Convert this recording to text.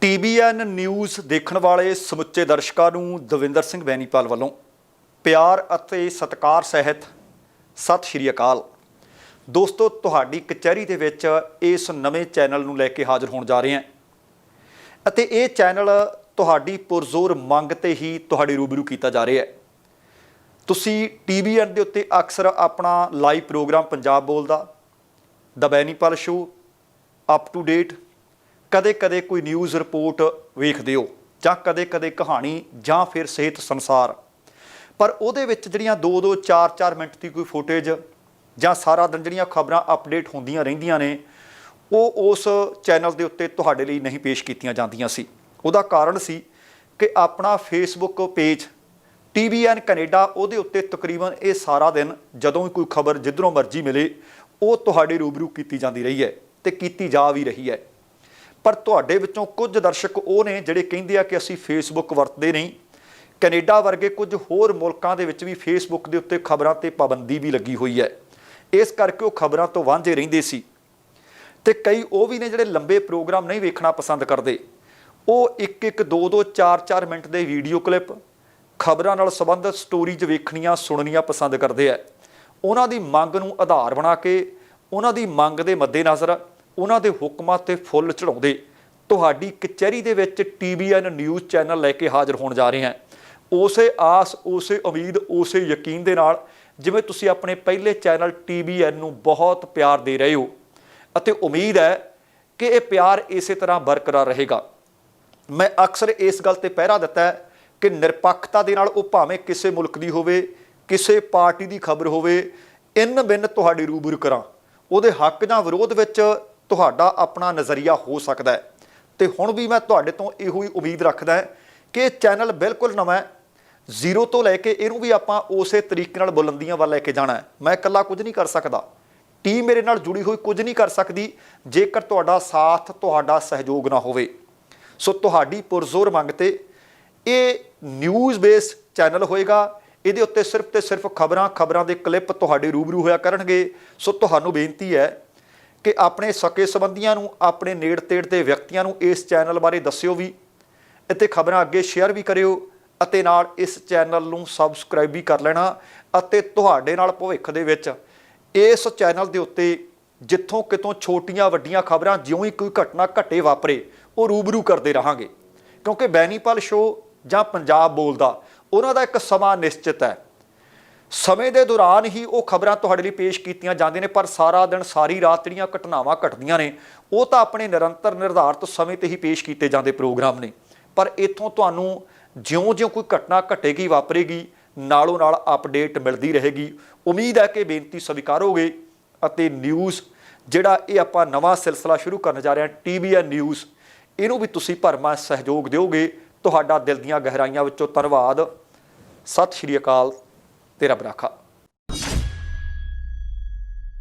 TBN news ਦੇਖਣ ਵਾਲੇ ਸਮੁੱਚੇ ਦਰਸ਼ਕਾਂ ਨੂੰ ਦਵਿੰਦਰ ਸਿੰਘ ਬੈਨੀਪਾਲ ਵੱਲੋਂ ਪਿਆਰ ਅਤੇ ਸਤਿਕਾਰ ਸਹਿਤ ਸਤਿ ਸ਼੍ਰੀ ਅਕਾਲ। ਦੋਸਤੋ, ਤੁਹਾਡੀ ਕਚਹਿਰੀ ਦੇ ਵਿੱਚ ਇਸ ਨਵੇਂ ਚੈਨਲ ਨੂੰ ਲੈ ਕੇ ਹਾਜ਼ਰ ਹੋਣ ਜਾ ਰਹੇ ਹਾਂ। ਅਤੇ ਇਹ ਚੈਨਲ ਤੁਹਾਡੀ ਪੁਰਜ਼ੋਰ ਮੰਗ ਤੇ ਹੀ ਤੁਹਾਡੇ ਰੂਬਰੂ ਕੀਤਾ ਜਾ ਰਿਹਾ ਹੈ। ਤੁਸੀਂ ਟੀਵੀਐਨ ਦੇ ਉੱਤੇ ਅਕਸਰ ਆਪਣਾ ਲਾਈਵ ਪ੍ਰੋਗਰਾਮ ਪੰਜਾਬ ਬੋਲਦਾ, the Bainipal show up to date ਕਦੇ-ਕਦੇ ਕੋਈ ਨਿਊਜ਼ ਰਿਪੋਰਟ ਵੇਖਦੇ ਹੋ ਜਾਂ ਕਦੇ-ਕਦੇ ਕਹਾਣੀ ਜਾਂ ਫਿਰ ਸਿਹਤ ਸੰਸਾਰ। ਪਰ ਉਹਦੇ ਵਿੱਚ ਜਿਹੜੀਆਂ 2-2 4-4 ਮਿੰਟ ਦੀ ਕੋਈ ਫੁਟੇਜ ਜਾਂ ਸਾਰਾ ਦਿਨ ਜਿਹੜੀਆਂ ਖਬਰਾਂ ਅਪਡੇਟ ਹੁੰਦੀਆਂ ਰਹਿੰਦੀਆਂ ਨੇ, ਉਹ ਉਸ ਚੈਨਲ ਦੇ ਉੱਤੇ ਤੁਹਾਡੇ ਲਈ ਨਹੀਂ ਪੇਸ਼ ਕੀਤੀਆਂ ਜਾਂਦੀਆਂ ਸੀ। ਉਹਦਾ ਕਾਰਨ ਸੀ ਕਿ ਆਪਣਾ ਫੇਸਬੁੱਕ ਪੇਜ ਟੀਵੀਐਨ ਕੈਨੇਡਾ ਉਹਦੇ ਉੱਤੇ ਤਕਰੀਬਨ ਇਹ ਸਾਰਾ ਦਿਨ ਜਦੋਂ ਵੀ ਕੋਈ ਖਬਰ ਜਿੱਧਰੋਂ ਮਰਜ਼ੀ ਮਿਲੇ, ਉਹ ਤੁਹਾਡੇ ਰੂਬਰੂ ਕੀਤੀ ਜਾਂਦੀ ਰਹੀ ਹੈ ਤੇ ਕੀਤੀ ਜਾ ਵੀ ਰਹੀ ਹੈ। ਪਰ ਤੁਹਾਡੇ ਵਿੱਚੋਂ ਕੁਝ ਦਰਸ਼ਕ ਉਹ ਨੇ ਜਿਹੜੇ ਕਹਿੰਦੇ ਆ ਕਿ ਅਸੀਂ ਫੇਸਬੁੱਕ ਵਰਤਦੇ ਨਹੀਂ। ਕੈਨੇਡਾ ਵਰਗੇ ਕੁਝ ਹੋਰ ਮੁਲਕਾਂ ਦੇ ਵਿੱਚ ਵੀ ਫੇਸਬੁੱਕ ਦੇ ਉੱਤੇ ਖਬਰਾਂ ਤੇ ਪਾਬੰਦੀ ਵੀ ਲੱਗੀ ਹੋਈ ਹੈ। ਇਸ ਕਰਕੇ ਉਹ ਖਬਰਾਂ ਤੋਂ ਵਾਂਝੇ ਰਹਿੰਦੇ ਸੀ। ਤੇ ਕਈ ਉਹ ਵੀ ਨੇ ਜਿਹੜੇ ਲੰਬੇ ਪ੍ਰੋਗਰਾਮ ਨਹੀਂ ਵੇਖਣਾ ਪਸੰਦ ਕਰਦੇ। ਉਹ ਇੱਕ ਇੱਕ ਦੋ ਦੋ ਚਾਰ ਚਾਰ ਮਿੰਟ ਦੇ ਵੀਡੀਓ ਕਲਿੱਪ, ਖਬਰਾਂ ਨਾਲ ਸੰਬੰਧਿਤ ਸਟੋਰੀਜ਼ ਵੇਖਣੀਆਂ, ਸੁਣਨੀਆਂ ਪਸੰਦ ਕਰਦੇ ਆ। ਉਹਨਾਂ ਦੀ ਮੰਗ ਨੂੰ ਆਧਾਰ ਬਣਾ ਕੇ, ਉਹਨਾਂ ਦੀ ਮੰਗ ਦੇ ਮੱਦੇਨਜ਼ਰ ਉਹਨਾਂ ਦੇ ਹੁਕਮਾਂ ਤੇ ਫੁੱਲ ਚੜਾਉਂਦੇ ਤੁਹਾਡੀ ਕਚਹਿਰੀ ਦੇ ਵਿੱਚ ਟੀਵੀਐਨ ਨਿਊਜ਼ ਚੈਨਲ ਲੈ ਕੇ ਹਾਜ਼ਰ ਹੋਣ ਜਾ ਰਹੇ ਹਾਂ। ਉਸੇ ਆਸ, ਉਸੇ ਉਮੀਦ, ਉਸੇ ਯਕੀਨ ਦੇ ਨਾਲ ਜਿਵੇਂ ਤੁਸੀਂ ਆਪਣੇ ਪਹਿਲੇ ਚੈਨਲ ਟੀਵੀਐਨ ਨੂੰ ਬਹੁਤ ਪਿਆਰ ਦੇ ਰਹੇ ਹੋ ਅਤੇ ਉਮੀਦ ਹੈ ਕਿ ਇਹ ਪਿਆਰ ਇਸੇ ਤਰ੍ਹਾਂ ਬਰਕਰਾਰ ਰਹੇਗਾ। ਮੈਂ ਅਕਸਰ ਇਸ ਗੱਲ ਤੇ ਪਹਿਰਾ ਦਿੱਤਾ ਕਿ ਨਿਰਪੱਖਤਾ ਦੇ ਨਾਲ ਉਹ ਭਾਵੇਂ ਕਿਸੇ ਮੁਲਕ ਦੀ ਹੋਵੇ, ਕਿਸੇ ਪਾਰਟੀ ਦੀ ਖਬਰ ਹੋਵੇ, ਇਨ ਬਿਨ ਤੁਹਾਡੀ ਰੂਬਰੂ ਕਰਾਂ। ਉਹਦੇ ਹੱਕ ਜਾਂ ਵਿਰੋਧ ਵਿੱਚ ਤੁਹਾਡਾ ਆਪਣਾ ਨਜ਼ਰੀਆ ਹੋ ਸਕਦਾ ਹੈ। ਤੇ ਹੁਣ ਵੀ ਮੈਂ ਤੁਹਾਡੇ ਤੋਂ ਇਹੋ ਹੀ ਉਮੀਦ ਰੱਖਦਾ ਕਿ ਇਹ ਚੈਨਲ ਬਿਲਕੁਲ ਨਵਾਂ ਹੈ। ਜ਼ੀਰੋ ਤੋਂ ਲੈ ਕੇ ਇਹਨੂੰ ਵੀ ਆਪਾਂ ਉਸੇ ਤਰੀਕੇ ਨਾਲ ਬੁਲੰਦੀਆਂ ਵੱਲ ਲੈ ਕੇ ਜਾਣਾ ਹੈ। ਮੈਂ ਇਕੱਲਾ ਕੁਝ ਨਹੀਂ ਕਰ ਸਕਦਾ। ਟੀਮ ਮੇਰੇ ਨਾਲ ਜੁੜੀ ਹੋਈ ਕੁਝ ਨਹੀਂ ਕਰ ਸਕਦੀ, ਜੇਕਰ ਤੁਹਾਡਾ ਸਾਥ, ਤੁਹਾਡਾ ਸਹਿਯੋਗ ਨਾ ਹੋਵੇ। ਸੋ ਤੁਹਾਡੀ ਪੁਰਜ਼ੋਰ ਮੰਗ ਤੇ ਇਹ ਨਿਊਜ਼ ਬੇਸ ਚੈਨਲ ਹੋਏਗਾ। ਇਹਦੇ ਉੱਤੇ ਸਿਰਫ ਤੇ ਸਿਰਫ ਖਬਰਾਂ ਖਬਰਾਂ ਦੇ ਕਲਿੱਪ ਤੁਹਾਡੇ ਰੂਬਰੂ ਹੋਇਆ ਕਰਨਗੇ। ਸੋ ਤੁਹਾਨੂੰ ਬੇਨਤੀ ਹੈ ਕਿ ਆਪਣੇ ਸਕੇ ਸੰਬੰਧੀਆਂ ਨੂੰ, ਆਪਣੇ ਨੇੜ ਤੇੜ ਦੇ ਵਿਅਕਤੀਆਂ ਨੂੰ ਇਸ ਚੈਨਲ ਬਾਰੇ ਦੱਸਿਓ ਵੀ। ਅਤੇ ਖਬਰਾਂ ਅੱਗੇ ਸ਼ੇਅਰ ਵੀ ਕਰਿਓ ਅਤੇ ਨਾਲ ਇਸ ਚੈਨਲ ਨੂੰ ਸਬਸਕ੍ਰਾਈਬ ਵੀ ਕਰ ਲੈਣਾ ਅਤੇ ਤੁਹਾਡੇ ਨਾਲ ਭਵਿੱਖ ਦੇ ਵਿੱਚ ਇਸ ਚੈਨਲ ਦੇ ਉੱਤੇ ਜਿੱਥੋਂ ਕਿਤੋਂ ਛੋਟੀਆਂ ਵੱਡੀਆਂ ਖਬਰਾਂ ਜਿਉਂ ਹੀ ਕੋਈ ਘਟਨਾ ਘਟੇ ਵਾਪਰੇ, ਉਹ ਰੂਬਰੂ ਕਰਦੇ ਰਹਾਂਗੇ। ਕਿਉਂਕਿ ਬੈਨੀਪਾਲ ਸ਼ੋ ਜਾਂ ਪੰਜਾਬ ਬੋਲਦਾ, ਉਹਨਾਂ ਦਾ ਇੱਕ ਸਮਾਂ ਨਿਸ਼ਚਿਤ ਹੈ। ਸਮੇਂ ਦੇ ਦੌਰਾਨ ਹੀ ਉਹ ਖਬਰਾਂ ਤੁਹਾਡੇ ਲਈ ਪੇਸ਼ ਕੀਤੀਆਂ ਜਾਂਦੀਆਂ ਨੇ, ਪਰ ਸਾਰਾ ਦਿਨ ਸਾਰੀ ਰਾਤ ਜਿਹੜੀਆਂ ਘਟਨਾਵਾਂ ਘਟਦੀਆਂ ਨੇ, ਉਹ ਤਾਂ ਆਪਣੇ ਨਿਰੰਤਰ ਨਿਰਧਾਰਤ ਸਮੇਂ ਤੇ ਹੀ ਪੇਸ਼ ਕੀਤੇ ਜਾਂਦੇ ਪ੍ਰੋਗਰਾਮ ਨੇ। ਪਰ ਇੱਥੋਂ ਤੁਹਾਨੂੰ ਜਿਉਂ-ਜਿਉਂ ਕੋਈ ਘਟਨਾ ਘਟੇਗੀ, ਵਾਪਰੇਗੀ, ਨਾਲੋਂ ਨਾਲ ਅਪਡੇਟ ਮਿਲਦੀ ਰਹੇਗੀ। ਉਮੀਦ ਹੈ ਕਿ ਬੇਨਤੀ ਸਵੀਕਾਰੋਗੇ ਅਤੇ ਨਿਊਜ਼ ਜਿਹੜਾ ਇਹ ਆਪਾਂ ਨਵਾਂ ਸਿਲਸਿਲਾ ਸ਼ੁਰੂ ਕਰਨ ਜਾ ਰਹੇ ਹਾਂ ਟੀਵੀਐਨ ਨਿਊਜ਼, ਇਹਨੂੰ ਵੀ ਤੁਸੀਂ ਭਰਮਾ ਸਹਿਯੋਗ ਦਿਓਗੇ। ਤੁਹਾਡਾ ਦਿਲ ਦੀਆਂ ਗਹਿਰਾਈਆਂ ਵਿੱਚੋਂ ਧੰਨਵਾਦ। ਸਤਿ ਸ਼੍ਰੀ ਅਕਾਲ। テラブラカ